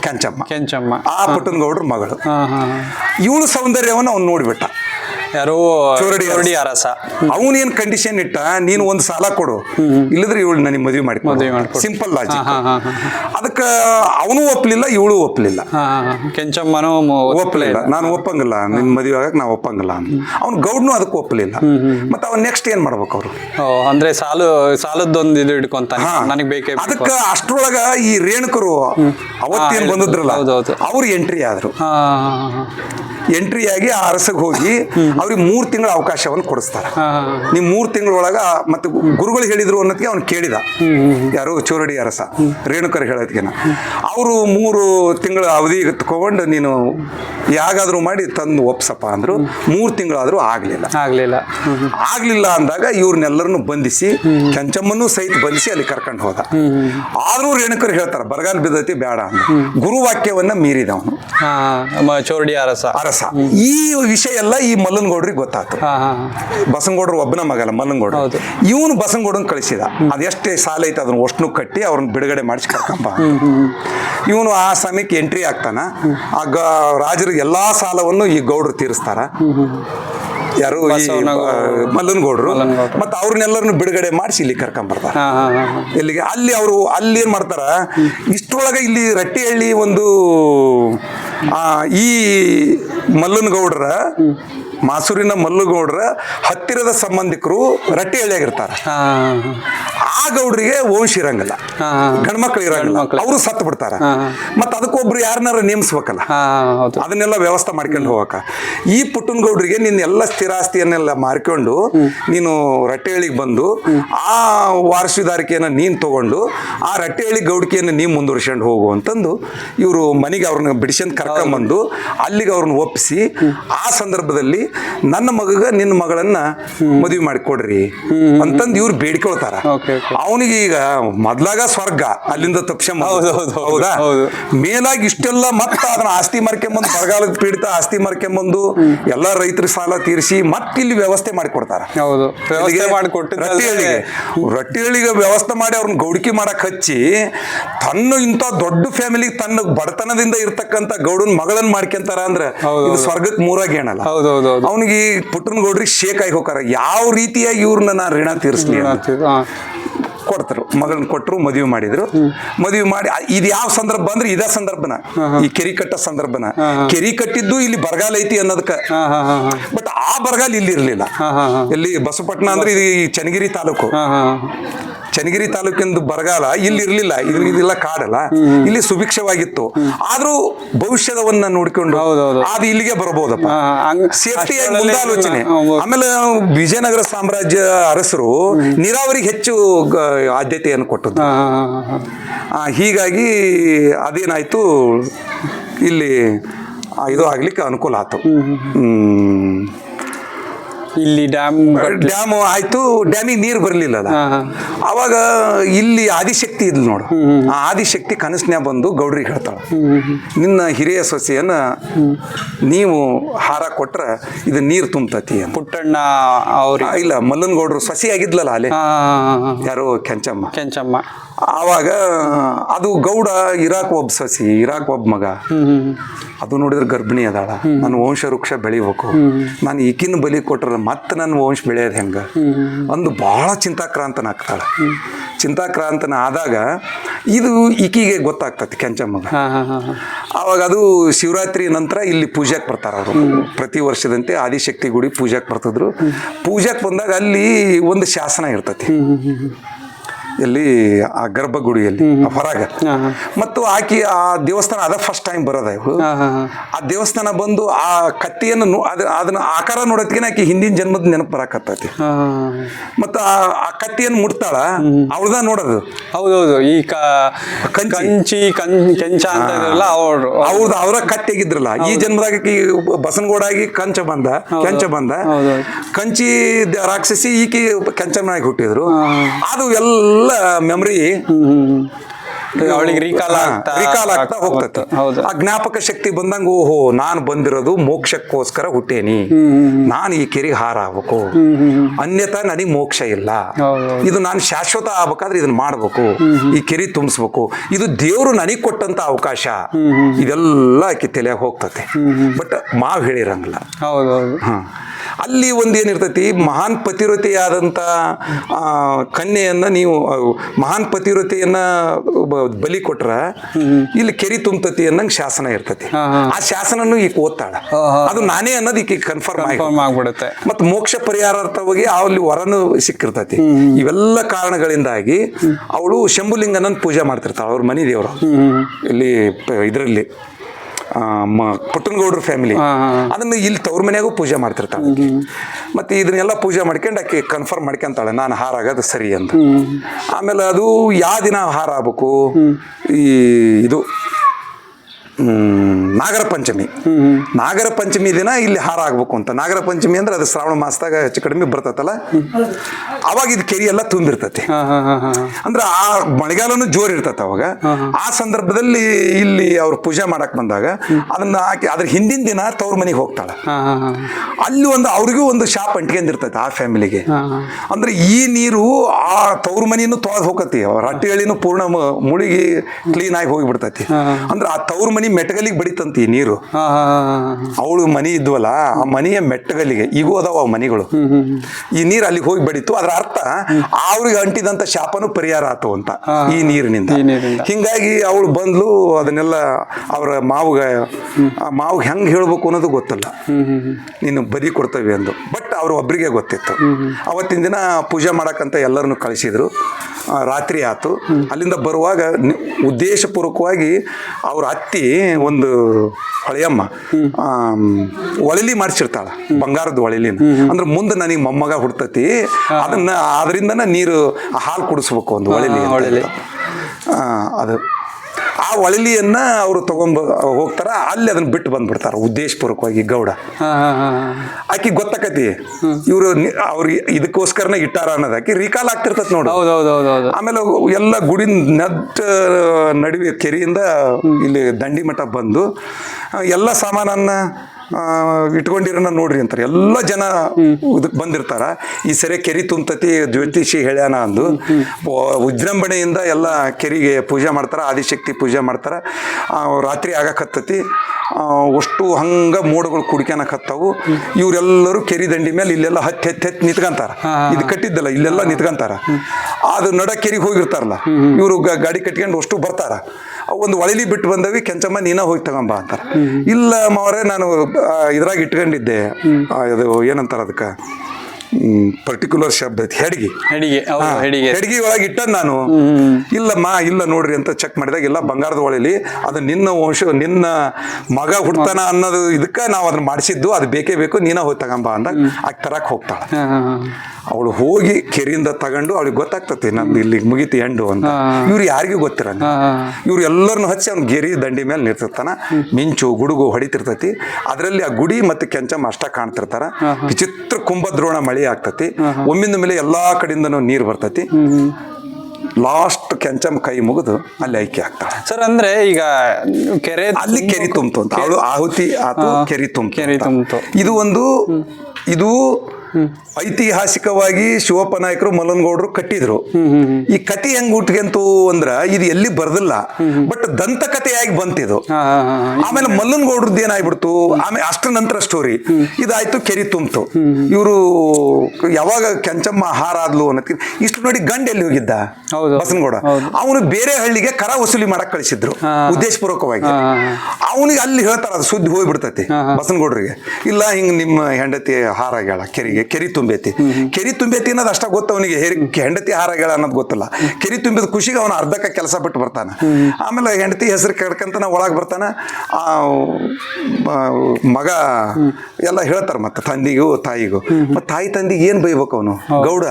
A: ಕೆಂಚಮ್ಮ.
B: ಕೆಂಚಮ್ಮ.
A: ಆ ಪುಟ್ಟನಗೌಡ್ರ ಮಗಳು.
B: ಹಾಂ
A: ಇವಳು ಸೌಂದರ್ಯವನ್ನು ಅವ್ನು ನೋಡ್ಬಿಟ್ಟ.
B: ಯಾರು
A: ಚೋರಡಿ
B: ಚೋರಡಿ ಅರಸ.
A: ಅವನೇನ್ ಕಂಡೀಷನ್ ಇಟ್ಟ? ನೀನು ಒಂದು ಸಾಲ ಕೊಡು. ಇಲ್ಲದ್ರೆ ಇವಳು ನನಗೆ ಮದುವೆ ಮಾಡಿ. ಸಿಂಪಲ್ ಲಾಜಿಕ್ ಅದಕ್ಕೆ ಅವನು ಒಪ್ಪಲಿಲ್ಲ ಇವಳು ಒಪ್ಪಲಿಲ್ಲ.
B: ಕೆಂಚಮ್ಮನೂ
A: ಒಪ್ಪಲಿಲ್ಲ ನಾನು ಒಪ್ಪಂಗಿಲ್ಲ. ನಿನ್ ಮದುವೆ ಆಗಕ್ ನಾ ಒಪ್ಪಂಗಿಲ್ಲ ಅವ್ನು ಗೌಡ್ನು ಅದಕ್ಕೆ ಒಪ್ಪಲಿಲ್ಲ ಮತ್ತೆ ಅವ್ನು ನೆಕ್ಸ್ಟ್ ಏನ್ ಮಾಡ್ಬೇಕು ಅವರು?
B: ಅಂದ್ರೆ ಸಾಲು ಸಾಲದೊಂದು ಇದು ಇಟ್ಕೊಂತಾನೆ ನನಗೆ ಬೇಕೇ
A: ಅದಕ್ಕೆ ಅಷ್ಟ್ರೊಳಗ ಈ ರೇಣುಕರು ಅವತ್ತೇನ್ ಬಂದಿದ್ರಲ್ಲ. ಅವ್ರು ಎಂಟ್ರಿ ಆದ್ರು. ಎಂಟ್ರಿ ಆಗಿ ಆ ಅರಸಗೆ ಹೋಗಿ ಅವ್ರಿಗೆ ಮೂರ್ ತಿಂಗಳ ಅವಕಾಶವನ್ನು ಕೊಡಿಸ್ತಾರೆ. ನೀವ್ ಮೂರ್ ತಿಂಗಳೊಳಗ ಮತ್ತೆ ಗುರುಗಳು ಹೇಳಿದ್ರು ಅನ್ನೋದಕ್ಕೆ ಅವ್ನು ಕೇಳಿದ. ಯಾರು? ಚೋರಡಿ ಅರಸ. ರೇಣುಕರ್ ಹೇಳೋದ್ಕಿನ ಅವರು ಮೂರು ತಿಂಗಳ ಅವಧಿ ತಗೊಂಡು ನೀನು ಯಾಗಾದ್ರೂ ಮಾಡಿ ತಂದು ಒಪ್ಸಪ್ಪ ಅಂದ್ರು. ಮೂರು ತಿಂಗಳಾದ್ರೂ ಆಗ್ಲಿಲ್ಲ.
B: ಆಗ್ಲಿಲ್ಲ.
A: ಆಗ್ಲಿಲ್ಲ ಅಂದಾಗ ಇವ್ರನ್ನೆಲ್ಲರನ್ನು ಬಂಧಿಸಿ ಕೆಂಚಮ್ಮನ್ನು ಸಹಿತ ಬಂಧಿಸಿ ಅಲ್ಲಿ ಕರ್ಕೊಂಡು ಹೋದ. ಆದ್ರೂ ರೇಣುಕರು ಹೇಳ್ತಾರೆ ಬರಗಾಲ ಬಿದ್ದತಿ ಬೇಡ ಅಂತ ಗುರುವಾಕ್ಯವನ್ನ ಮೀರಿದ ಅವನು
B: ಹಾ, ಮ- ಚೋರಡಿ ಅರಸ.
A: ಅರಸ. ಈ ವಿಷಯ ಎಲ್ಲ ಈ ಮಲ್ಲನಗೌಡ್ರಿಗೆ ಗೊತ್ತಾಯ್ತು ಬಸನಗೌಡ್ರು ಒಬ್ಬನ ಮಗಲ್ಲ
B: ಹೌದು.
A: ಇವನು ಬಸನಗೌಡನ್ ಕಳಿಸಿದ. ಅದೆಷ್ಟೇ ಸಾಲ ಐತೆ ಅದನ್ನ ಒಷ್ಣು ಕಟ್ಟಿ ಅವ್ರನ್ನ ಬಿಡುಗಡೆ ಮಾಡಿಸಿ ಕರ್ಕೊಂಬ ಇವನು ಆ ಸಮಯಕ್ಕೆ ಎಂಟ್ರಿ ಆಗ್ತಾನ. ಗ ರಾಜರಿಗೆ ಎಲ್ಲಾ ಸಾಲವನ್ನು ಈ ಗೌಡ್ರು ತೀರಿಸ್ತಾರ. ಯಾರು. ಆ, ಮಲ್ಲನಗೌಡ್ರು. ಮತ್ತೆ ಅವ್ರನ್ನೆಲ್ಲರನ್ನು ಬಿಡುಗಡೆ ಮಾಡಿಸಿ ಇಲ್ಲಿ
B: ಹಾ.
A: ಇಲ್ಲಿಗೆ ಅಲ್ಲಿ ಅವರು ಅಲ್ಲಿ ಏನ್ ಮಾಡ್ತಾರ? ಇಷ್ಟರೊಳಗೆ ಇಲ್ಲಿ ರಟ್ಟಿಹಳ್ಳಿ ಒಂದು ಆ, ಈ ಮಲ್ಲನಗೌಡ್ರ ಮಾಸೂರಿನ ಮಲ್ಲುಗೌಡ್ರ ಹತ್ತಿರದ ಸಂಬಂಧಿಕರು ರಟ್ಟಿಹಳ್ಳಿಯಾಗಿರ್ತಾರೆ ಆ ಗೌಡ್ರಿಗೆ ವಂಶ ಇರಂಗಿಲ್ಲ. ಗಂಡ್ಮಕ್ಳು ಇರಂಗಿಲ್ಲ. ಅವರು ಸತ್ತು ಬಿಡ್ತಾರ. ಮತ್ತೆ ಅದಕ್ಕೊಬ್ರು ಯಾರನ್ನಾರ ನೇಮಿಸ್ಬೇಕಲ್ಲ. ಅದನ್ನೆಲ್ಲ ವ್ಯವಸ್ಥೆ ಮಾಡ್ಕೊಂಡು ಹೋಗಕ. ಈ ಪುಟ್ಟನ್ ಗೌಡ್ರಿಗೆ ನಿನ್ನ ಎಲ್ಲ ಸ್ಥಿರಾಸ್ತಿಯನ್ನೆಲ್ಲ ಮಾರ್ಕೊಂಡು ನೀನು ರಟ್ಟೆಹಳ್ಳಿಗೆ ಬಂದು ಆ ವಾರಸುದಾರಿಕೆಯನ್ನು ನೀನ್ ತಗೊಂಡು ಆ ರಟ್ಟೆಹಳ್ಳಿ ಗೌಡಿಕೆಯನ್ನು ನೀವು ಮುಂದುವರ್ಸ್ಕೊಂಡು ಹೋಗು ಅಂತಂದು ಇವರು ಮನೆಗೆ ಅವ್ರನ್ನ ಬಿಡಿಸ್ಕೊಂಡು ಕರ್ಕೊಂಬಂದು ಅಲ್ಲಿಗೆ ಅವ್ರನ್ನ ಒಪ್ಪಿಸಿ ಆ ಸಂದರ್ಭದಲ್ಲಿ ನನ್ನ ಮಗಗ ನಿನ್ನ ಮಗಳನ್ನ ಮದುವೆ ಮಾಡಿಕೊಡ್ರಿ ಅಂತಂದು ಇವ್ರು ಬೇಡ್ಕೊಳ್ತಾರ. ಅವನಿಗೆ ಈಗ ಮೊದ್ಲಾಗ ಸ್ವರ್ಗ ಅಲ್ಲಿಂದ ತಪ್ಸಂಬ
B: ಹೌದು.
A: ಮೇಲಾಗಿ ಇಷ್ಟೆಲ್ಲ ಮತ್ತ ಅದನ್ನ ಆಸ್ತಿ ಮಾರ್ಕೊಂಬಂದು ಬರಗಾಲದ ಪೀಡಿತ ಆಸ್ತಿ ಮಾರ್ಕೊಂಬಂದು ಎಲ್ಲ ರೈತರ ಸಾಲ ತೀರಿಸಿ ಮತ್ತೆ ಇಲ್ಲಿ ವ್ಯವಸ್ಥೆ ಮಾಡಿಕೊಡ್ತಾರ.
B: ಹೌದು
A: ರಟ್ಟಿಹಳ್ಳಿಗೆ ರಟ್ಟಿಹಳ್ಳಿಗೆ ವ್ಯವಸ್ಥೆ ಮಾಡಿ ಅವ್ರನ್ನ ಗೌಡಿಕೆ ಮಾಡಕ್ ಹಚ್ಚಿ ತನ್ನ ಇಂಥ ದೊಡ್ಡ ಫ್ಯಾಮಿಲಿಗೆ ತನ್ನ ಬಡತನದಿಂದ ಇರ್ತಕ್ಕಂಥ ಗೌಡನ್ ಮಗಳನ್ನ ಮಾಡ್ಕೊಂತಾರ ಅಂದ್ರೆ ಸ್ವರ್ಗಕ್ಕೆ ಮೂರಾಗಿ ಏನಲ್ಲ?
B: ಹೌದು ಹೌದು ಹೌದು.
A: ಅವನಿಗೆ ಪುಟ್ಟನ ಗೌಡ್ರಿಗೆ ಶೇಕ್ ಆಗಿ ಹೋಗಾರ ಯಾವ ರೀತಿಯಾಗಿ ಇವ್ರನ್ನ ನಾನು ಋಣ ತೀರಿಸ್ಲಿ. ಕೊಡ್ತರು. ಮಗಳನ್ನ ಕೊಟ್ಟರು ಮದುವೆ ಮಾಡಿದ್ರು. ಮದುವೆ ಮಾಡಿ ಇದ್ ಯಾವ ಸಂದರ್ಭ ಅಂದ್ರೆ ಇದೇ ಸಂದರ್ಭನ. ಈ ಕೆರಿ ಕಟ್ಟ ಸಂದರ್ಭನ. ಕೆರಿ ಕಟ್ಟಿದ್ದು ಇಲ್ಲಿ ಬರಗಾಲ ಐತಿ ಅನ್ನೋದಕ್ಕ. ಬಟ್ ಆ ಬರಗಾಲ ಇಲ್ಲಿ ಇರ್ಲಿಲ್ಲ ಇಲ್ಲಿ ಬಸವಪಟ್ಟಣ ಅಂದ್ರೆ ಇದು ಈ ಚನ್ನಗಿರಿ ತಾಲೂಕು. ಚನ್ನಗಿರಿ ತಾಲೂಕಿನ ಬರಗಾಲ ಇಲ್ಲಿ ಇರ್ಲಿಲ್ಲ. ಇದು ಇದೆಲ್ಲ ಕಾಡಲ್ಲ. ಇಲ್ಲಿ ಸುಭಿಕ್ಷವಾಗಿತ್ತು. ಆದ್ರೂ ಭವಿಷ್ಯದವನ್ನ ನೋಡ್ಕೊಂಡು. ಅದು ಇಲ್ಲಿಗೆ ಬರಬಹುದಪ್ಪ.
B: ಸೇಫ್ಟಿ
A: ಮುಂದಾಲೋಚನೆ. ಆಮೇಲೆ ವಿಜಯನಗರ ಸಾಮ್ರಾಜ್ಯ ಅರಸರು ನೀರಾವರಿಗೆ ಹೆಚ್ಚು ಆದ್ಯತೆಯನ್ನು ಕೊಟ್ಟದ್ದು. ಹೀಗಾಗಿ ಅದೇನಾಯ್ತು ಇಲ್ಲಿ ಇದು ಆಗ್ಲಿಕ್ಕೆ ಅನುಕೂಲ ಆಯ್ತು ಹ್ಮ್.
B: ಇಲ್ಲಿ ಡ್ಯಾಮ್
A: ಡ್ಯಾಮ್ ಆಯ್ತು ಡ್ಯಾಮಿಗೆ ನೀರು
B: ಬರಲಿಲ್ಲ.
A: ಅವಾಗ ಇಲ್ಲಿ ಆದಿಶಕ್ತಿ ಇದ್ಲು ನೋಡು. ಆ ಆದಿಶಕ್ತಿ ಕನಸ್ನ್ಯಾಗ ಬಂದು ಗೌಡ್ರಿಗೆ ಹೇಳ್ತಾಳ. ನಿನ್ನ ಹಿರಿಯ ಸೊಸೆಯನ್ನ ನೀವು ಹಾರ ಕೊಟ್ರ ಇದು ನೀರು ತುಂಬತತಿ
B: ಪುಟ್ಟಣ್ಣ ಅವ್ರು
A: ಇಲ್ಲ ಮಲ್ಲನ್ ಗೌಡ್ರು ಸೊಸೆ ಆಗಿದ್ಲಲ್ಲ
B: ಹಾ.
A: ಯಾರೋ ಕೆಂಚಮ್ಮ.
B: ಕೆಂಚಮ್ಮ.
A: ಆವಾಗ ಅದು ಗೌಡ ಇರಾಕ್ ಒಬ್ಬ ಸಸಿ ಇರಾಕ್ ಒಬ್ಬ ಮಗ. ಅದು ನೋಡಿದ್ರೆ ಗರ್ಭಿಣಿ ಅದಾಳ. ನನ್ನ ವಂಶ ವೃಕ್ಷ ಬೆಳಿಬೇಕು. ನಾನು ಈಕಿನ ಬಲಿ ಕೊಟ್ರೆ ಮತ್ತೆ ನನ್ನ ವಂಶ ಬೆಳೆಯೋದು ಹೆಂಗ? ಅಂದು ಬಹಳ ಚಿಂತಾಕ್ರಾಂತನಾಗ್ತಾಳ ಚಿಂತಾಕ್ರಾಂತನ ಆದಾಗ ಇದು ಈಕಿಗೆ ಗೊತ್ತಾಗ್ತತಿ ಕೆಂಚಮ್ಮಗ. ಆವಾಗ ಅದು ಶಿವರಾತ್ರಿ ನಂತರ ಇಲ್ಲಿ ಪೂಜೆಗೆ ಬರ್ತಾರ ಅವರು. ಪ್ರತಿ ವರ್ಷದಂತೆ ಆದಿಶಕ್ತಿ ಗುಡಿ ಪೂಜೆಗೆ ಬರ್ತಿದ್ರು. ಪೂಜೆಗೆ ಬಂದಾಗ ಅಲ್ಲಿ ಒಂದು ಶಾಸನ ಇರ್ತತಿ. ಎಲ್ಲಿ ಆ ಗರ್ಭಗುಡಿಯಲ್ಲಿ ಹೊರಗ. ಮತ್ತು ಆಕಿ ಆ ದೇವಸ್ಥಾನ ಅದ ಫಸ್ಟ್ ಟೈಮ್ ಬರೋದ ಇವಳು. ಆ ದೇವಸ್ಥಾನ ಬಂದು ಆ ಕತ್ತಿಯನ್ನು ಅದನ್ನ ಆಕಾರ ನೋಡೋದ್ಕಿನ ಆಕಿ ಹಿಂದಿನ ಜನ್ಮದ ನೆನಪು ಬರಾಕತ್ತೈತಿ. ಮತ್ತು ಆ ಕತ್ತಿಯನ್ನು ಮುಟ್ತಾಳ ಅವ್ರದ ನೋಡೋದು.
B: ಹೌದೌದು ಈ
A: ಕಂಚಿ.
B: ಕಂಚಿ ಅಂತ ಇದ್ರಲ್ಲ ಅವ್ರು
A: ಅವ್ರದ್ದು ಅವರ ಕತ್ತಿಗಿದ್ರಲ್ಲ ಈ ಜನ್ಮದಾಗ ಬಸನಗೋಡಾಗಿ ಕಂಚ ಬಂದ ಕೆಂಚ ಬಂದ. ಕಂಚಿ ರಾಕ್ಷಸಿ ಈಕಿ ಕೆಂಚಮ್ಮನಾಗಿ ಹುಟ್ಟಿದ್ರು. ಅದು ಎಲ್ಲ ಮೆಮರಿ
B: ಅವಳಿಗೆ ರೀಕಾಲ
A: ರಿಕಾಲ್ ಆಗ್ತಾ ಹೋಗ್ತದೆ ಆ ಜ್ಞಾಪಕ ಶಕ್ತಿ ಬಂದಂಗ ಓಹೋ ನಾನು ಬಂದಿರೋದು ಮೋಕ್ಷಕ್ಕೋಸ್ಕರ ಹುಟ್ಟೇನಿ. ನಾನು ಈ ಕೆರೆ ಹಾರ ಆಗ್ಬೇಕು ಅನ್ಯತಾ ನನಗೆ ಮೋಕ್ಷ ಇಲ್ಲ. ಇದು ನಾನು ಶಾಶ್ವತ ಆಗ್ಬೇಕಾದ್ರೆ ಇದನ್ನ ಮಾಡ್ಬೇಕು. ಈ ಕೆರೆ ತುಂಬಿಸ್ಬೇಕು. ಇದು ದೇವರು ನನಗೆ ಕೊಟ್ಟಂತ ಅವಕಾಶ. ಇದೆಲ್ಲ ಆಕಿ ತಲೆಯಾಗ ಹೋಗ್ತತೆ. ಬಟ್ ಮಾವ್ ಹೇಳಿರಂಗಿಲ್ಲ. ಅಲ್ಲಿ ಒಂದು ಏನಿರ್ತೈತಿ ಮಹಾನ್ ಪತಿವ್ರತೆಯಾದಂಥ ಆ, ಕನ್ಯೆಯನ್ನ ನೀವು ಮಹಾನ್ ಪತಿವ್ರತೆಯನ್ನ ಬಲಿ ಕೊಟ್ರ ಇಲ್ಲಿ ಕೆರಿ ತುಂಬತತಿ ಅನ್ನಂಗ್ ಶಾಸನ ಇರ್ತತಿ. ಆ ಶಾಸನನು ಈಗ ಓದ್ತಾಳ. ಅದು ನಾನೇ ಅನ್ನೋದು ಈಕೆ ಕನ್ಫರ್ಮ್ ಆಗಿ
B: ಕನ್ಫರ್ಮ್ ಆಗ್ಬಿಡುತ್ತೆ.
A: ಪರಿಹಾರ ಮೋಕ್ಷ ಪರಿಹಾರಾರ್ಥವಾಗಿ ಅಲ್ಲಿ ವರನು ಸಿಕ್ಕಿರ್ತತಿ. ಇವೆಲ್ಲ ಕಾರಣಗಳಿಂದಾಗಿ ಅವಳು ಶಂಭುಲಿಂಗನ ಪೂಜೆ ಮಾಡ್ತಿರ್ತಾಳ ಅವ್ರ ಮನೆ ದೇವರು. ಇಲ್ಲಿ ಇದರಲ್ಲಿ. ಪುಟ್ಟನಗೌಡ್ರ ಫ್ಯಾಮಿಲಿ ಅದನ್ನ ಇಲ್ಲಿ ತವ್ರ ಮನೆಗೂ ಪೂಜೆ ಮಾಡ್ತಿರ್ತಾಳೆ. ಮತ್ತೆ ಇದನ್ನೆಲ್ಲ ಪೂಜೆ ಮಾಡ್ಕೊಂಡು ಆಕೆ ಕನ್ಫರ್ಮ್ ಮಾಡ್ಕೊಂತಾಳೆ ನಾನು ಹಾರ ಆಗೋದು ಸರಿ ಅಂತ. ಆಮೇಲೆ ಅದು ಯಾವ ದಿನ ಹಾರ ಆಗ್ಬೇಕು? ಈ ಇದು ನಾಗರ ಪಂಚಮಿ. ನಾಗರ ಪಂಚಮಿ ದಿನ ಇಲ್ಲಿ ಹಾರ ಆಗ್ಬೇಕು ಅಂತ. ನಾಗರ ಪಂಚಮಿ ಅಂದ್ರೆ ಅದು ಶ್ರಾವಣ ಮಾಸದಾಗ ಹೆಚ್ಚು ಕಡಿಮೆ ಬರ್ತೈತಲ್ಲ? ಅವಾಗ ಇದು ಕೆರಿ ಎಲ್ಲ ತುಂಬಿರ್ತತಿ. ಅಂದ್ರೆ ಆ ಮಳೆಗಾಲನು ಜೋರ್ ಇರ್ತತ ಅವಾಗ ಆ ಸಂದರ್ಭದಲ್ಲಿ ಇಲ್ಲಿ ಅವ್ರು ಪೂಜೆ ಮಾಡಕ್ ಬಂದಾಗ ಅದನ್ನ ಹಾಕಿ ಅದ್ರ ಹಿಂದಿನ ದಿನ ತವ್ರ ಮನೆಗೆ ಹೋಗ್ತಾಳೆ. ಅಲ್ಲಿ ಒಂದು ಅವ್ರಿಗೂ ಒಂದು ಶಾಪ್ ಅಂಟ್ಕೊಂಡಿರ್ತೈತೆ ಆ ಫ್ಯಾಮಿಲಿಗೆ. ಅಂದ್ರೆ ಈ ನೀರು ಆ ತವ್ರ ಮನಿನೂ ತೊಳೆದು ಹೋಗತಿ ಅವ್ರ ಹಟ್ಟಿ ಹೇಳಿನೂ ಪೂರ್ಣ ಮುಳುಗಿ ಕ್ಲೀನ್ ಆಗಿ ಹೋಗಿಬಿಡ್ತೈತಿ. ಅಂದ್ರೆ ಆ ತವ್ರ ಮನಿ ಮೆಟ್ಟಗಲಿಗೆ ಬಡಿತಂತ ಈ ನೀರು. ಅವಳು ಮನಿ ಇದ್ವಲ್ಲ ಆ ಮನೆಯ ಮೆಟ್ಟಗಲಿಗೆ ಈಗೂ ಅದಾವ ಆ ಮನಿಗಳು. ಈ ನೀರು ಅಲ್ಲಿಗೆ ಹೋಗಿ ಬಡಿತು. ಅದ್ರ ಅರ್ಥ ಅವ್ರಿಗೆ ಅಂಟಿದಂತ ಶಾಪನು ಪರಿಹಾರ ಆತು ಅಂತ ಈ ನೀರಿನಿಂದ. ಹಿಂಗಾಗಿ ಅವಳು ಬಂದ್ಲು ಅದನ್ನೆಲ್ಲ ಅವರ ಮಾವುಗ ಆ ಮಾವು ಹೆಂಗ್ ಹೇಳ್ಬೇಕು ಅನ್ನೋದು ಗೊತ್ತಲ್ಲ. ನೀನು ಬದಿ ಕೊಡ್ತೇವೆ ಅಂದು. ಬಟ್ ಅವ್ರ ಒಬ್ರಿಗೆ ಗೊತ್ತಿತ್ತು. ಅವತ್ತಿನ ದಿನ ಪೂಜೆ ಮಾಡಕ್ಕಂತ ಎಲ್ಲರನ್ನು ಕಳಿಸಿದ್ರು. ರಾತ್ರಿ ಆತು. ಅಲ್ಲಿಂದ ಬರುವಾಗ ಉದ್ದೇಶಪೂರ್ವಕವಾಗಿ ಅವ್ರ ಅತ್ತಿ ಒಂದು ಹಳೆಯಮ್ಮ ಒಳಲಿ ಮಾಡಿಸಿರ್ತಾಳ ಬಂಗಾರದ ಒಳಲಿನ. ಅಂದ್ರೆ ಮುಂದೆ ನನಗೆ ಮೊಮ್ಮಗ ಹುಡ್ತತಿ. ಅದನ್ನ ಅದರಿಂದನ ನೀರು ಹಾಲು ಕುಡಿಸ್ಬೇಕು ಒಂದು ಒಳಲಿ ಅದು ಆ ಒಳಲಿಯನ್ನ ಅವರು ತಗೊಂಡ್ ಹೋಗ್ತಾರ ಅಲ್ಲಿ ಅದನ್ನ ಬಿಟ್ಟು ಬಂದ್ಬಿಡ್ತಾರ ಉದ್ದೇಶಪೂರ್ವಕವಾಗಿ ಗೌಡ. ಆಕಿ ಗೊತ್ತಾಕತಿ ಇವರು ಅವ್ರಿಗೆ ಇದಕ್ಕೋಸ್ಕರನೇ ಇಟ್ಟಾರ ಅನ್ನೋದು ಆಕಿ ರೀಕಾಲ್ ಆಗ್ತಿರ್ತತ್ ನೋಡಿ.
B: ಹೌದು ಹೌದು ಹೌದು ಹೌದು.
A: ಆಮೇಲೆ ಎಲ್ಲ ಗುಡಿನ ನೆಟ್ ನಡುವೆ ಕೆರೆಯಿಂದ ಇಲ್ಲಿ ದಂಡಿ ಮಠ ಬಂದು ಎಲ್ಲ ಸಾಮಾನನ್ನ ಇಟ್ಕೊಂಡಿರೋನ ನೋಡ್ರಿ ಅಂತಾರೆ. ಎಲ್ಲ ಜನ ಬಂದಿರ್ತಾರ. ಈ ಸರಿ ಕೆರಿ ತುಂಬತತಿ ಜ್ಯೋತಿಷಿ ಹೇಳ್ಯಾನ ಅಂದು. ವಿಜೃಂಭಣೆಯಿಂದ ಎಲ್ಲ ಕೆರಿಗೆ ಪೂಜೆ ಮಾಡ್ತಾರ ಆದಿಶಕ್ತಿ ಪೂಜೆ ಮಾಡ್ತಾರ. ರಾತ್ರಿ ಆಗಕತ್ತತಿ. ಅಷ್ಟು ಹಂಗ ಮೋಡಗಳು ಕುಡ್ಕ್ಯಾನಕತ್ತಾವು ಇವರೆಲ್ಲರೂ ಕೆರಿ ದಂಡಿ ಮೇಲೆ ಇಲ್ಲೆಲ್ಲ ಹತ್ತಿ ಹತ್ತಿ ಹತ್ತಿ ನಿತ್ಕಂತಾರ. ಇದು ಕಟ್ಟಿದ್ದಲ್ಲ ಇಲ್ಲೆಲ್ಲ ನಿತ್ಕಂತಾರ. ಅದು ನಡ ಕೆರಿಗೆ ಹೋಗಿರ್ತಾರಲ್ಲ. ಇವರು ಗಾಡಿ ಕಟ್ಕೊಂಡು ಅಷ್ಟು ಬರ್ತಾರ. ಒಂದು ಒಳಲಿ ಬಿಟ್ಟು ಬಂದವಿ ಕೆಂಚಮ್ಮ ನೀನ ಹೋಗಿ ತಗೊಂಬ ಅಂತಾರೆ ಇಲ್ಲ ಮಾವರೇ ನಾನು ಇದ್ರಾಗ ಇಟ್ಕೊಂಡಿದ್ದೆ. ಅದು ಏನಂತಾರ ಅದಕ್ಕೆ? ಪರ್ಟಿಕ್ಯುಲರ್ ಶಬ್ದ ಐತಿ. ಹೆಡ್ಗಿ.
B: ಹೆಡಿಗೆ ಹೌದು ಹೆಡಿಗೆ.
A: ಹೆಡ್ಗಿ ಒಳಗೆ ಇಟ್ಟ ನಾನು. ಇಲ್ಲಮ್ಮ ಇಲ್ಲ ನೋಡ್ರಿ ಅಂತ ಚೆಕ್ ಮಾಡಿದಾಗ ಇಲ್ಲ ಬಂಗಾರದ ಒಳಲಿ ಅದು ನಿನ್ನ ವಂಶ ನಿನ್ನ ಮಗ ಹುಡ್ತಾನ ಅನ್ನೋದು ಇದಕ್ಕೆ ನಾವು ಅದನ್ನ ಮಾಡಿಸಿದ್ದು ಅದು ಬೇಕೇ ಬೇಕು ನೀನ ಹೋಗಿ ತಗೊಂಬ ಅಂದಾಗ ಆಕೆ ತರಕ್ ಹೋಗ್ತಾಳ.
B: ಹಾ ಹಾ ಹಾ.
A: ಅವಳು ಹೋಗಿ ಕೆರೆಯಿಂದ ತಗೊಂಡು ಅವಳಿಗೆ ಗೊತ್ತಾಗ್ತತಿ ನಮ್ದು ಇಲ್ಲಿ ಮುಗೀತಿ ಎಂಡು ಅಂತ. ಇವ್ರು ಯಾರಿಗೂ ಗೊತ್ತಿರಂಗ
B: ಹಾ ಹಾ.
A: ಇವ್ರು ಎಲ್ಲರನ್ನು ಹಚ್ಚಿ ಅವ್ನ ಗೆರಿ ದಂಡಿ ಮೇಲೆ ನಿಂತಿರ್ತಾನ. ಮಿಂಚು ಗುಡುಗು ಹೊಡಿತಿರ್ತತಿ. ಅದರಲ್ಲಿ ಆ ಗುಡಿ ಮತ್ತು ಕೆಂಚಮ್ಮ ಅಷ್ಟ ಕಾಣ್ತಿರ್ತಾರ. ವಿಚಿತ್ರ ಕುಂಭದ್ರೋಣ ಮಳೆ ಆಗ್ತತಿ. ಒಮ್ಮಿಂದ ಮೇಲೆ ಎಲ್ಲಾ ಕಡೆಯಿಂದನೂ ನೀರು ಬರ್ತತಿ. ಲಾಸ್ಟ್ ಕೆಂಚಮ್ ಕೈ ಮುಗಿದು ಅಲ್ಲಿ ಐಕ್ಯ ಆಗ್ತಾಳೆ.
B: ಸರ್ ಅಂದ್ರೆ ಈಗ ಕೆರೆ
A: ಅಲ್ಲಿ ಕೆರಿ ತುಂಬ್ತು ಅಂತ. ಅವಳು ಆಹುತಿ ಆತು ಕೆರಿ ತುಂಬ
B: ಕೆರೆ ತುಂಬ್ತು.
A: ಇದು ಒಂದು ಇದು ಐತಿಹಾಸಿಕವಾಗಿ ಶಿವಪ್ಪ ನಾಯಕರು ಮಲ್ಲನಗೌಡರು ಕಟ್ಟಿದ್ರು. ಈ ಕತೆ ಹೆಂಗ್ ಹುಟ್ಗೆಂತು ಅಂದ್ರ ಇದು ಎಲ್ಲಿ ಬರ್ದಿಲ್ಲ. ಬಟ್ ದಂತಕಥೆಯಾಗಿ ಬಂತಿದು. ಆಮೇಲೆ ಮಲ್ಲನಗೌಡ್ರದ್ದು ಏನಾಗ್ಬಿಡ್ತು? ಆಮೇಲೆ ಅಷ್ಟರ ನಂತರ ಸ್ಟೋರಿ ಇದಾಯ್ತು ಕೆರಿ ತುಂಬ್ತು. ಇವರು ಯಾವಾಗ ಕೆಂಚಮ್ಮ ಹಾರ ಆದ್ಲು ಅನ್ನೋದಕ್ಕೆ ಇಷ್ಟು ನೋಡಿ ಗಂಡ ಎಲ್ಲಿ ಹೋಗಿದ್ದ?
B: ಹೌದು.
A: ಬಸನಗೌಡ. ಅವನು ಬೇರೆ ಹಳ್ಳಿಗೆ ಕರ ವಸೂಲಿ ಮಾಡಕ್ ಕಳಿಸಿದ್ರು. ಉದ್ದೇಶಪೂರ್ವಕವಾಗಿ. ಅವನಿಗೆ ಅಲ್ಲಿ ಹೇಳ್ತಾರ ಅದು ಸುದ್ದಿ ಹೋಗ್ಬಿಡ್ತೈತಿ ಬಸನಗೌಡ್ರಿಗೆ. ಇಲ್ಲ ಹಿಂಗ್ ನಿಮ್ಮ ಹೆಂಡತಿ ಹಾರ ಆಗ್ಯಾಳ ಕೆರಿಗೆ ಕೆರಿ ತುಂಬೈತಿ. ಕೆರಿ ತುಂಬೈತಿ ಅನ್ನೋದು ಅಷ್ಟ ಗೊತ್ತ ಅವನಿಗೆ. ಹೆಂಡತಿ ಹಾರ ಗೆಳ ಅನ್ನೋದು ಗೊತ್ತಿಲ್ಲ. ಕೆರಿ ತುಂಬಿದ ಖುಷಿಗೆ ಅವನು ಅರ್ಧಕ್ಕ ಕೆಲಸ ಬಿಟ್ಟು ಬರ್ತಾನ. ಆಮೇಲೆ ಹೆಂಡತಿ ಹೆಸರು ಕೇಳ್ಕಂತನ ಒಳಗೆ ಬರ್ತಾನ. ಆ ಮಗ ಎಲ್ಲ ಹೇಳ್ತಾರ ಮತ್ತೆ ತಂದಿಗೂ ತಾಯಿಗೂ. ಮತ್ತೆ ತಾಯಿ ತಂದಿಗೆ ಏನ್ ಬೈಬೇಕು ಅವನು? ಗೌಡ.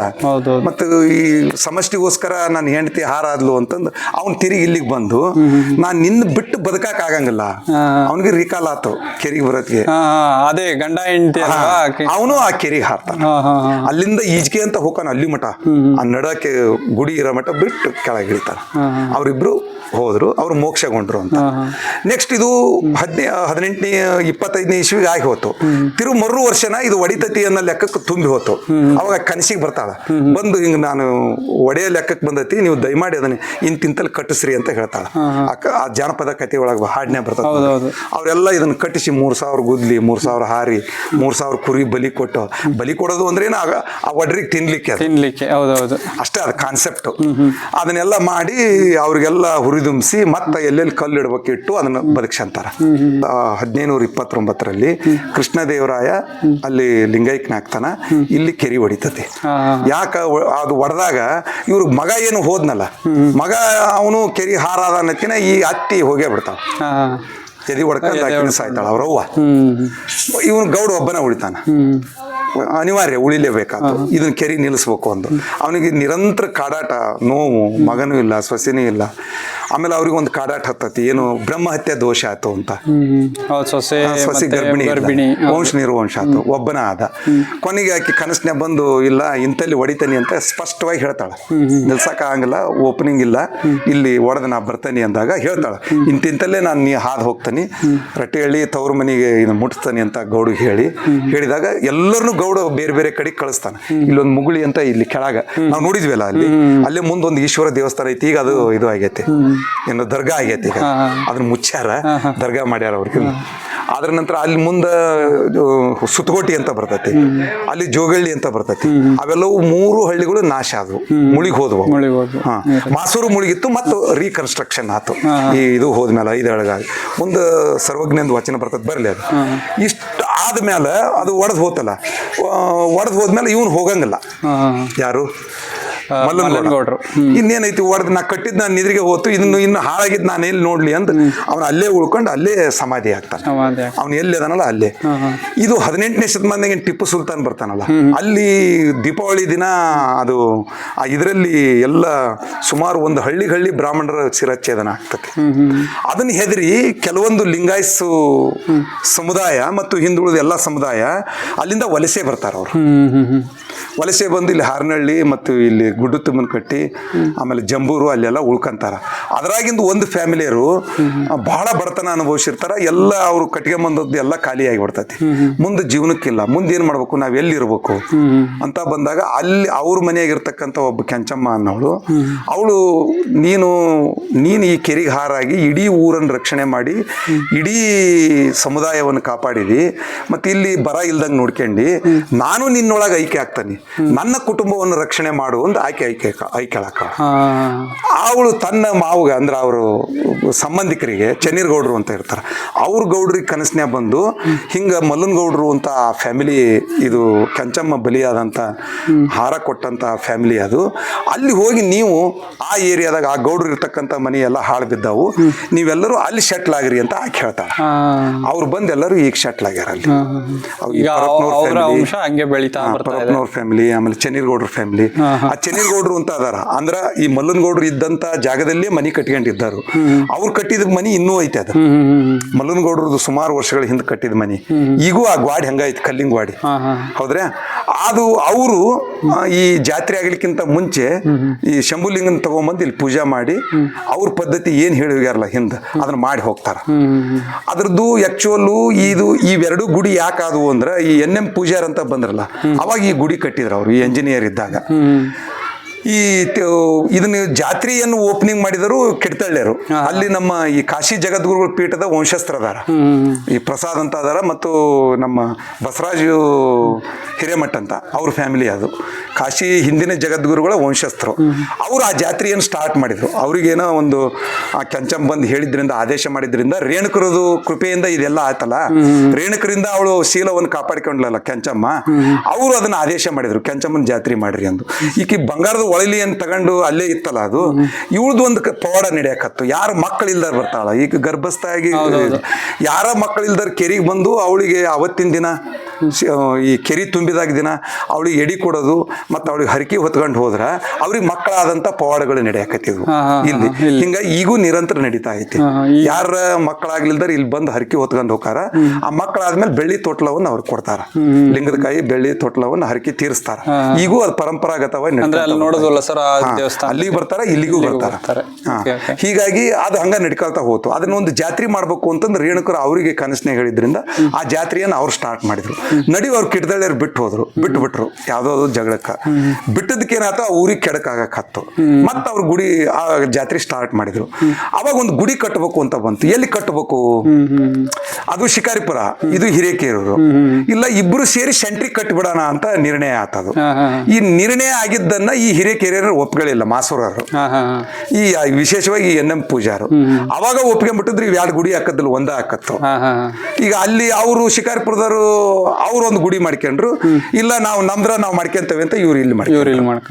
A: ಮತ್ತು ಈ ಸಮಷ್ಟಿಗೋಸ್ಕರ ನಾನು ಹೆಂಡತಿ ಹಾರಾದ್ಲು ಅಂತಂದು ಅವ್ನು ತಿರುಗಿ ಇಲ್ಲಿಗೆ ಬಂದು ನಾನು ನಿನ್ನ ಬಿಟ್ಟು ಬದಕಾಕ್ ಆಗಂಗಿಲ್ಲ. ಅವನಿಗೆ ರಿಕಾಲ್ ಆತು ಕೆರಿಗೆ
B: ಹಾ ಅದೇ ಗಂಡ ಹೆಂಡತಿ
A: ಅವನು ಆ ಕೆರಿಗೆ ಹಾರ್ತಾನ ಅಲ್ಲಿಂದ ಈಜ್ಗೆ ಅಂತ ಹೋಗಾನ ಅಲ್ಲಿ ಮಠ. ಆ ನಡಕ್ಕೆ ಗುಡಿ ಇರೋ ಮಠ ಬಿಟ್ಟು ಕೆಳಗೆ ಇಳಿತಾರ ಅವರಿಬ್ರು ಹೋದ್ರು ಅವರು ಮೋಕ್ಷಗೊಂಡ್ರು ಅಂತ. ನೆಕ್ಸ್ಟ್ ಇದು ಹದಿನೇ ಹದಿನೆಂಟನೇ ಇಪ್ಪತ್ತೈದನೇ ಇಸ್ವಿಗೆ ಆಗಿ ಹೋತು. ತಿರು ಮರು ವರ್ಷನ ಇದು ಒಡಿತತಿ ಅನ್ನೋ ಲೆಕ್ಕಕ್ಕೆ ತುಂಬಿ ಹೋತು. ಅವಾಗ ಕನಸಿಗೆ ಬರ್ತಾಳ. ಬಂದು ಹಿಂಗೆ ನಾನು ಒಡೆಯ ಲೆಕ್ಕಕ್ಕೆ ಬಂದತಿ ನೀವು ದಯಮಾಡಿ ಅದನ್ನ ಇಂತಿಂತಲ್ಲಿ ಕಟ್ಟಿಸ್ರಿ ಅಂತ ಹೇಳ್ತಾಳ. ಆ ಜಾನಪದ ಕಥೆ ಒಳಗೆ ಹಾಡನೇ ಬರ್ತದೆ ಅವರೆಲ್ಲ ಇದನ್ನ ಕಟ್ಟಿಸಿ ಮೂರು ಸಾವಿರ ಗುದ್ಲಿ ಮೂರ್ ಸಾವಿರ ಹಾರಿ ಮೂರ್ ಸಾವಿರ ಕುರಿ ಬಲಿ ಕೊಟ್ಟು. ಬಲಿ ಕೊಡೋದು ಅಂದ್ರೆ ಏನು ಆಗ ಆ ಒಡ್ರಿಗೆ ತಿನ್ಲಿಕ್ಕೆ
B: ತಿನ್ಲಿಕ್ಕೆ
A: ಅಷ್ಟೇ ಅದು ಕಾನ್ಸೆಪ್ಟ್ ಅದನ್ನೆಲ್ಲ ಮಾಡಿ ಅವ್ರಿಗೆಲ್ಲ ಹುರಿದುಂಬಿಸಿ ಮತ್ತೆ ಎಲ್ಲೆಲ್ಲಿ ಕಲ್ಲು ಇಡಬೇಕಿಟ್ಟು ಅದನ್ನ ಬದುಕ್ಸಂತಾರ ಹದಿನೈನೂರ ಇಪ್ಪತ್ತೊಂಬತ್ತರಲ್ಲಿ ಕೃಷ್ಣದೇವರಾಯ ಅಲ್ಲಿ ಲಿಂಗೈಕ್ನಾಗ್ತಾನ ಇಲ್ಲಿ ಕೆರಿ ಹೊಡಿತತಿ. ಯಾಕ ಅದು ಹೊಡೆದಾಗ ಇವ್ರ ಮಗ ಏನು ಹೋದ್ನಲ್ಲ. ಮಗ ಅವನು ಕೆರಿ ಹಾರಾದ ಅನ್ನತ್ತಿನ ಈ ಅತ್ತಿ ಹೋಗೇ ಬಿಡ್ತಾವ
B: ಕೆರಿ
A: ಎದಿ ಹೊಡ್ಕೊಂಡು ಆಕಿನ ಸಾಯ್ತಾಳ ಅವ್ರವ್ವ ಇವನು ಗೌಡ ಒಬ್ಬನ ಉಳಿತಾನ. ಅನಿವಾರ್ಯ ಉಳಿಲೇಬೇಕಾದ್ರು ಇದನ್ನ ಕೆರಿ ನಿಲ್ಲಿಸ್ಬೇಕು ಅಂದ್ರು ಅವನಿಗೆ ನಿರಂತರ ಕಾಡಾಟ ನೋವು ಮಗನೂ ಇಲ್ಲ ಸೊಸೆನೂ ಇಲ್ಲ. ಆಮೇಲೆ ಅವ್ರಿಗೆ ಒಂದು ಕಾಡಾಟ ಹತ್ತತಿ ಏನು ಬ್ರಹ್ಮಹತ್ಯೆ ದೋಷ ಆಯ್ತು ಅಂತ.
B: ಸೊಸೆ
A: ಸೊಸೆ ಗರ್ಭಿಣಿ ವಂಶ ನಿರ್ವಂಶ ಆತು ಒಬ್ಬನ ಆದ. ಕೊನೆಗೆ ಆಕಿ ಕನಸನ್ನೇ ಬಂದು ಇಲ್ಲ ಇಂತಲ್ಲಿ ಹೊಡಿತಾನೆ ಅಂತ ಸ್ಪಷ್ಟವಾಗಿ ಹೇಳ್ತಾಳ. ನಿಲ್ಸಕ್ ಆಗಂಗಿಲ್ಲ ಓಪನಿಂಗ್ ಇಲ್ಲ. ಇಲ್ಲಿ ಒಡೆದ ನಾ ಬರ್ತಾನೆ ಅಂದಾಗ ಹೇಳ್ತಾಳ. ಇಂತಿಂತಲ್ಲೇ ನಾನು ನೀ ಹಾದು ಹೋಗ್ತಾನೆ. ರಟ್ಟಿಹಳ್ಳಿ ತವ್ರ ಮನೆಗೆ ಇದು ಮುಟ್ತಾನೆ ಅಂತ ಗೌಡು ಹೇಳಿ. ಹೇಳಿದಾಗ ಎಲ್ಲರನ್ನೂ ಗೌಡ ಬೇರೆ ಬೇರೆ ಕಡೆ ಕಳಿಸ್ತಾನೆ. ಇಲ್ಲೊಂದು ಮುಗುಳಿ ಅಂತ ಇಲ್ಲಿ ಕೆಳಗ. ನಾವು ನೋಡಿದ್ವಿ ಅಲ್ಲಿ? ಅಲ್ಲೇ ಮುಂದೊಂದು ಈಶ್ವರ ದೇವಸ್ಥಾನ ಐತಿ ಈಗ ಅದು ಇದು ಆಗೈತಿ. ಏನು ದರ್ಗಾ ಆಗೈತಿ ಈಗ. ಅದನ್ನ ಮುಚ್ಚಾರ ದರ್ಗಾ ಮಾಡ್ಯಾರ ಅವ್ರಿಗೆ. ಅದ್ರ ನಂತರ ಅಲ್ಲಿ ಮುಂದೆ ಸುತ್ತಗೋಟಿ ಅಂತ ಬರ್ತೈತಿ. ಅಲ್ಲಿ ಜೋಗಳ್ಳಿ ಅಂತ ಬರ್ತೈತಿ. ಅವೆಲ್ಲವೂ ಮೂರು ಹಳ್ಳಿಗಳು ನಾಶ ಆದವು. ಮುಳಿಗ್ ಹೋದ್ವು. ಮಾಸೂರು ಮುಳುಗಿತ್ತು ಮತ್ತು ರೀಕನ್ಸ್ಟ್ರಕ್ಷನ್ ಆತು. ಈ ಇದು ಹೋದ್ಮೇಲೆ ಐದಳಗಾಗಿ ಮುಂದೆ ಸರ್ವಜ್ಞಂದು ವಚನ ಬರ್ತದೆ ಬರಲಿ ಅದು. ಇಷ್ಟು ಆದ್ಮೇಲೆ ಅದು ಒಡೆದು ಹೋತಲ್ಲ. ಒಡೆದು ಹೋದ್ಮೇಲೆ ಇವನು ಹೋಗಂಗಿಲ್ಲ. ಯಾರು?
B: ಮಲ್ಲನಗೌಡ್ರು.
A: ಇನ್ನೇನೈತಿ ಹೊಡೆದು ನಾ ಕಟ್ಟಿದ್ ನಾನು ನಿದ್ರಿಗೆ ಹೋತು ಇದನ್ನು ಇನ್ನು ಹಾಳಾಗಿದ್ ನಾನು ಎಲ್ಲಿ ನೋಡ್ಲಿ ಅಂತ ಅವ್ನು ಅಲ್ಲೇ ಉಳ್ಕೊಂಡು ಅಲ್ಲೇ ಸಮಾಧಿ ಆಗ್ತಾನೆ ಅವ್ನು ಎಲ್ಲಿ ಅದನಲ್ಲ ಅಲ್ಲೇ. ಇದು ಹದಿನೆಂಟನೇ ಶತಮಾನದಾಗ ಟಿಪ್ಪು ಸುಲ್ತಾನ್ ಬರ್ತಾನಲ್ಲ? ಅಲ್ಲಿ ದೀಪಾವಳಿ ದಿನ ಅದು ಆ ಇದರಲ್ಲಿ ಎಲ್ಲ ಸುಮಾರು ಒಂದು ಹಳ್ಳಿ ಹಳ್ಳಿ ಬ್ರಾಹ್ಮಣರ ಶಿರಚ್ಛೇದನ ಆಗ್ತದೆ ಅದನ್ನ ಹೆದರಿ ಕೆಲವೊಂದು ಲಿಂಗಾಯಿಸು ಸಮುದಾಯ ಮತ್ತು ಹಿಂದುಳಿದ ಎಲ್ಲ ಸಮುದಾಯ ಅಲ್ಲಿಂದ ವಲಸೆ ಬರ್ತಾರ ಅವರು. ವಲಸೆ ಬಂದು ಇಲ್ಲಿ ಹಾರನಹಳ್ಳಿ ಮತ್ತು ಇಲ್ಲಿ ಗುಡ್ಡು ತುಂಬನ್ ಕಟ್ಟಿ ಆಮೇಲೆ ಜಂಬೂರು ಅಲ್ಲೆಲ್ಲ ಉಳ್ಕೊಂತಾರ. ಅದ್ರಾಗಿಂದ ಒಂದು ಫ್ಯಾಮಿಲಿಯರು ಬಹಳ ಬಡತನ ಅನುಭವಿಸಿರ್ತಾರ ಎಲ್ಲ ಅವರು ಕಟ್ಗೆ ಬಂದದ್ದು ಎಲ್ಲ ಖಾಲಿ ಆಗಿಬಿಡ್ತೈತಿ. ಮುಂದೆ ಜೀವನಕ್ಕಿಲ್ಲ ಮುಂದೆ ಏನು ಮಾಡ್ಬೇಕು ನಾವು ಎಲ್ಲಿರ್ಬೇಕು? ಅಂತ ಬಂದಾಗ ಅಲ್ಲಿ ಅವ್ರ ಮನೆಯಾಗಿರ್ತಕ್ಕಂಥ ಒಬ್ಬ ಕೆಂಚಮ್ಮ ಅನ್ನೋಳು ಅವಳು ನೀನು ನೀನು ಈ ಕೆರೆಗೆ ಹಾರಾಗಿ ಇಡೀ ಊರನ್ನು ರಕ್ಷಣೆ ಮಾಡಿ ಇಡೀ ಸಮುದಾಯವನ್ನು ಕಾಪಾಡಿದಿ ಮತ್ತೆ ಇಲ್ಲಿ ಬರ ಇಲ್ದಂಗೆ ನೋಡ್ಕೊಂಡು ನಾನು ನಿನ್ನೊಳಗೆ ಐಕೆ ಆಗ್ತಾನೆ. ನನ್ನ ಕುಟುಂಬವನ್ನು ರಕ್ಷಣೆ ಮಾಡು ಅಂತ ಆಯ್ಕೆ ಆಯ್ಕೆ ಆಯ್ಕೆಳಕ ಅವಳು ತನ್ನ ಮಾವಗ ಅಂದ್ರೆ ಅವರು ಸಂಬಂಧಿಕರಿಗೆ ಚೆನ್ನೀರ್ಗೌಡ್ರು ಅಂತ ಇರ್ತಾರೆ. ಅವ್ರ ಗೌಡ್ರಿಗೆ ಕನಸ್ನ್ಯಾಗ ಬಂದು ಹಿಂಗ ಮಲ್ಲನಗೌಡ್ರು ಅಂತ ಆ ಫ್ಯಾಮಿಲಿ ಇದು ಕೆಂಚಮ್ಮ ಬಲಿಯಾದಂತ ಹಾರ ಕೊಟ್ಟಂತ ಫ್ಯಾಮಿಲಿ ಅದು. ಅಲ್ಲಿ ಹೋಗಿ ನೀವು ಆ ಏರಿಯಾದಾಗ ಆ ಗೌಡ್ರು ಇರ್ತಕ್ಕಂಥ ಮನೆ ಎಲ್ಲ ಹಾಳು ಬಿದ್ದಾವು. ನೀವೆಲ್ಲರೂ ಅಲ್ಲಿ ಶೆಟ್ಲ್ ಆಗ್ರಿ ಅಂತ ಆಕೆ
B: ಹೇಳ್ತಾರೆ
A: ಅವ್ರು ಬಂದು ಎಲ್ಲರೂ ಈಗ ಶೆಟ್ಲ್ ಆಗ್ಯಾರ ಅಲ್ಲಿ.
B: ಅವ್ರ
A: ಫ್ಯಾಮಿಲಿ ಆಮೇಲೆ ಚೆನ್ನೀರ್ಗೌಡ್ರ ಫ್ಯಾಮಿಲಿ ಆ ಚೆನ್ನೀರ್ಗೌಡ್ರು ಅಂತ ಅದಾರ. ಅಂದ್ರ ಈ ಮಲ್ಲನಗೌಡ್ರು ಇದ್ದಂತ ಜಾಗದಲ್ಲೇ ಮನಿ ಕಟ್ಕೊಂಡಿದ್ದಾರು. ಅವ್ರು ಕಟ್ಟಿದ ಮನಿ ಇನ್ನೂ ಐತೆ ಅದ. ಮಲ್ಲನಗೌಡ್ರದ್ದು ಸುಮಾರು ವರ್ಷಗಳ ಹಿಂದೆ ಕಟ್ಟಿದ ಮನಿ. ಈಗೂ ಆ ಗ್ವಾಡಿ ಹಂಗೈತಿ ಕಲ್ಲಿನ ಗ್ವಾಡಿ. ಹೌದ್ರಾ? ಅದು ಅವರು ಈ ಜಾತ್ರೆ ಆಗ್ಲಿಕ್ಕಿಂತ ಮುಂಚೆ ಈ ಶಂಭುಲಿಂಗನ್ ತಗೊಂಬಂದು ಇಲ್ಲಿ ಪೂಜಾ ಮಾಡಿ ಅವ್ರ ಪದ್ಧತಿ ಏನ್ ಹೇಳಿಗ್ಯಾರಲ್ಲ ಹಿಂದೆ ಅದನ್ನ ಮಾಡಿ ಹೋಗ್ತಾರ. ಅದ್ರದ್ದು ಆಕ್ಚುವಲ್ ಇದು ಇವೆರಡು ಗುಡಿ ಯಾಕೆ ಆದವು ಅಂದ್ರೆ ಈ ಎನ್ ಎಂ ಪೂಜಾರ್ ಅಂತ ಬಂದ್ರಲ್ಲ ಅವಾಗ ಈ ಗುಡಿ ಕಟ್ಟಿದ್ರು ಅವರು ಈ ಎಂಜಿನಿಯರ್ ಇದ್ದಾಗ. ಈ ಇದನ್ನ ಜಾತ್ರೆಯನ್ನು ಓಪನಿಂಗ್ ಮಾಡಿದರು ಕಿಡ್ತಳ್ಳಿಯರು ಅಲ್ಲಿ ನಮ್ಮ ಈ ಕಾಶಿ ಜಗದ್ಗುರುಗಳ ಪೀಠದ ವಂಶಸ್ಥರದಾರ. ಈ ಪ್ರಸಾದ್ ಅಂತ ಅದಾರ ಮತ್ತು ನಮ್ಮ ಬಸವರಾಜು ಹಿರೇಮಠ ಅಂತ ಅವ್ರ ಫ್ಯಾಮಿಲಿ ಅದು. ಕಾಶಿ ಹಿಂದಿನ ಜಗದ್ಗುರುಗಳ ವಂಶಸ್ಥರು. ಅವರು ಆ ಜಾತ್ರೆಯನ್ನು ಸ್ಟಾರ್ಟ್ ಮಾಡಿದ್ರು. ಅವ್ರಿಗೇನೋ ಒಂದು ಆ ಕೆಂಚಮ್ ಬಂದು ಹೇಳಿದ್ರಿಂದ ಆದೇಶ ಮಾಡಿದ್ರಿಂದ ರೇಣುಕರದು ಕೃಪೆಯಿಂದ ಇದೆಲ್ಲ ಆಯ್ತಲ್ಲ ರೇಣುಕರಿಂದ ಅವಳು ಶೀಲವನ್ನು ಕಾಪಾಡಿಕೊಂಡ್ಲಲ್ಲ ಕೆಂಚಮ್ಮ. ಅವರು ಅದನ್ನ ಆದೇಶ ಮಾಡಿದ್ರು. ಕೆಂಚಮ್ಮನ ಜಾತ್ರೆ ಮಾಡ್ರಿ ಅಂದು. ಈಕಿ ಬಂಗಾರದ ಒಳಲಿ ಅಂತ ತಗೊಂಡು ಅಲ್ಲೇ ಇತ್ತಲ್ಲ ಅದು? ಇವಳ್ದು ಒಂದು ಪವಾಡ ನಡೆಯಕತ್ತು. ಯಾರು ಮಕ್ಕಳಿಲ್ದಾರ ಬರ್ತಾಳ ಈಗ ಗರ್ಭಸ್ಥಾಗಿ ಯಾರ ಮಕ್ಕಳಿಲ್ದಾರ ಕೆರಿಗೆ ಬಂದು ಅವಳಿಗೆ ಅವತ್ತಿನ ದಿನ ಈ ಕೆರಿ ತುಂಬಿದಾಗ ದಿನ ಅವಳಿಗೆ ಎಡಿ ಕೊಡೋದು ಮತ್ತು ಅವಳಿಗೆ ಹರಕೆ ಹೊತ್ಕೊಂಡು ಹೋದ್ರ ಅವ್ರಿಗೆ ಮಕ್ಕಳಾದಂಥ ಪವಾಡಗಳು ನಡೆಯಕತ್ತಿದ್ವು. ಇಲ್ಲಿ. ಹಿಂಗೆ ಈಗೂ ನಿರಂತರ ನಡೀತಾ ಐತಿ. ಯಾರ ಮಕ್ಕಳಾಗ್ಲಿಲ್ದಾರ ಇಲ್ಲಿ ಬಂದು ಹರಕೆ ಹೊತ್ಕೊಂಡು ಹೋಗಾರ ಆ ಮಕ್ಕಳಾದ್ಮೇಲೆ ಬೆಳ್ಳಿ ತೊಟ್ಲವನ್ನು ಅವ್ರಿಗೆ ಕೊಡ್ತಾರ. ಲಿಂಗದಕಾಯಿ ಬೆಳ್ಳಿ ತೊಟ್ಲವನ್ನು ಹರಕೆ ತೀರಿಸ್ತಾರ. ಈಗೂ ಅದು ಪರಂಪರಾಗತವಾಗಿ
B: ಅಲ್ಲಿ ನೋಡೋದಲ್ಲ ಸರ್
A: ಅಲ್ಲಿಗೆ ಬರ್ತಾರ ಇಲ್ಲಿಗೂ ಬರ್ತಾರ. ಹೀಗಾಗಿ ಅದು ಹಂಗ ನಡ್ಕೊಳ್ತಾ ಹೋತು. ಅದನ್ನ ಒಂದು ಜಾತ್ರೆ ಮಾಡ್ಬೇಕು ಅಂತಂದ್ರೆ ರೇಣುಕರು ಅವರಿಗೆ ಕನಸನೇ ಹೇಳಿದ್ರಿಂದ ಆ ಜಾತ್ರೆಯನ್ನು ಅವ್ರು ಸ್ಟಾರ್ಟ್ ಮಾಡಿದ್ರು. ನಡಿ ಅವ್ರು ಕಿಡ್ದಳ್ಳಿಯರು ಬಿಟ್ಟು ಹೋದ್ರು ಬಿಟ್ಟು ಬಿಟ್ರು ಯಾವ್ದೋ ಜಗಳಕ್ಕ. ಬಿಟ್ಟದಕ್ಕೆ ಏನಾಯ್ತು ಆ ಊರಿಗೆ ಕೆಡಕಾಗಕ್ ಹತ್ತು. ಮತ್ತೆ ಅವ್ರ ಗುಡಿ ಆ ಜಾತ್ರೆ ಸ್ಟಾರ್ಟ್ ಮಾಡಿದ್ರು. ಅವಾಗ ಒಂದು ಗುಡಿ ಕಟ್ಟಬೇಕು ಅಂತ ಬಂತು. ಎಲ್ಲಿ ಕಟ್ಟಬೇಕು ಅದು ಶಿಕಾರಿಪುರ ಇದು ಹಿರೇಕೇರೂರು. ಇಲ್ಲ ಇಬ್ರು ಸೇರಿ ಸೆಂಟ್ರಿ ಕಟ್ಟಿಬಿಡೋಣ ಅಂತ ನಿರ್ಣಯ ಆತದು ಈ ನಿರ್ಣಯ ಆಗಿದ್ದನ್ನ ಈ ಹಿರೇಕೆರೆಯರು ಒಪ್ಗಳಿಲ್ಲ ಮಾಸೂರರು ಈ ವಿಶೇಷವಾಗಿ ಎನ್ ಎಂ ಪೂಜಾರು. ಅವಾಗ ಒಪ್ಕೊಂಡ್ಬಿಟ್ಟಿದ್ರು ಇವ್ ಎರಡು ಗುಡಿ ಹಾಕದ್ದಲ್ಲಿ ಒಂದ ಹಾಕತ್ತು. ಈಗ ಅಲ್ಲಿ ಅವರು ಶಿಕಾರಿಪುರದವರು ಅವ್ರು ಒಂದು ಗುಡಿ ಮಾಡ್ಕೊಂಡ್ರು. ಇಲ್ಲ ನಾವು ನಮ್ದ್ರ ನಾವು ಮಾಡ್ಕೊಂತೇವೆ ಅಂತ ಇವ್ರು ಇಲ್ಲಿ ಮಾಡಿ
B: ಇವ್ರು ಇಲ್ಲಿ ಮಾಡ್ಕೊಂಡು